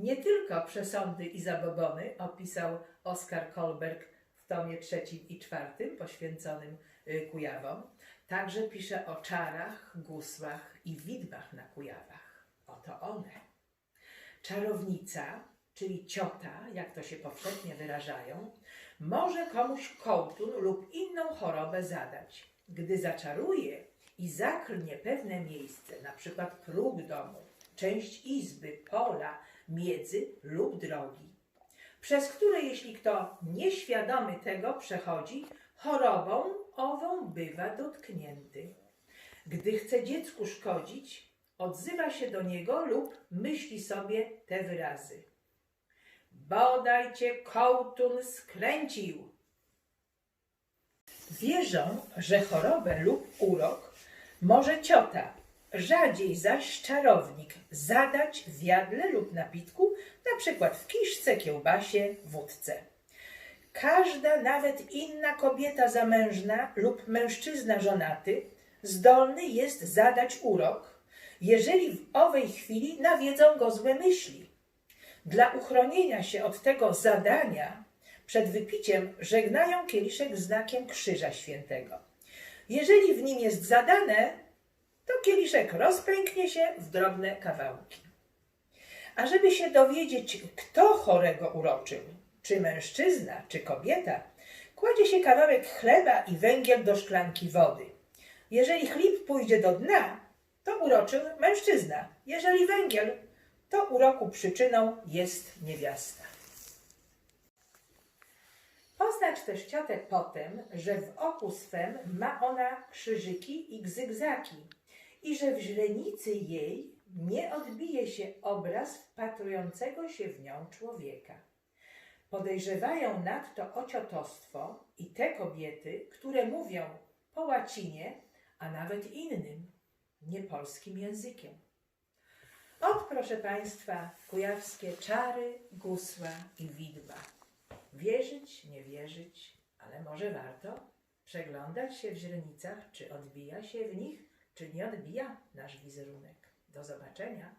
Nie tylko przesądy i zabobony opisał Oskar Kolberg w tomie trzecim i czwartym poświęconym y, Kujawom, także pisze o czarach, gusłach i widmach na Kujawach. Oto one. Czarownica, czyli ciota, jak to się powszechnie wyrażają, może komuś kołtun lub inną chorobę zadać. Gdy zaczaruje i zaklnie pewne miejsce, na przykład próg domu, część izby, pola, miedzy lub drogi, przez które jeśli kto nieświadomy tego przechodzi, chorobą ową bywa dotknięty. Gdy chce dziecku szkodzić, odzywa się do niego lub myśli sobie te wyrazy. Bodaj cię kołtun skręcił. Wierzą, że chorobę lub urok może ciota, rzadziej zaś czarownik zadać w jadle lub napitku, na przykład w kiszce, kiełbasie, wódce. Każda, nawet inna kobieta zamężna lub mężczyzna żonaty zdolny jest zadać urok, jeżeli w owej chwili nawiedzą go złe myśli. Dla uchronienia się od tego zadania przed wypiciem żegnają kieliszek znakiem Krzyża Świętego. Jeżeli w nim jest zadane, to kieliszek rozpęknie się w drobne kawałki. A żeby się dowiedzieć, kto chorego uroczył, czy mężczyzna, czy kobieta, kładzie się kawałek chleba i węgiel do szklanki wody. Jeżeli chleb pójdzie do dna, to uroczył mężczyzna. Jeżeli węgiel, to uroku przyczyną jest niewiasta. Poznać też ciotę potem, że w oku swem ma ona krzyżyki i gzygzaki i że w źrenicy jej nie odbije się obraz wpatrującego się w nią człowieka. Podejrzewają nadto o ciotostwo i te kobiety, które mówią po łacinie, a nawet innym, niepolskim językiem. Ot, proszę Państwa, kujawskie czary, gusła i widma. Wierzyć, nie wierzyć, ale może warto przeglądać się w źrenicach, czy odbija się w nich, czy nie odbija nasz wizerunek. Do zobaczenia.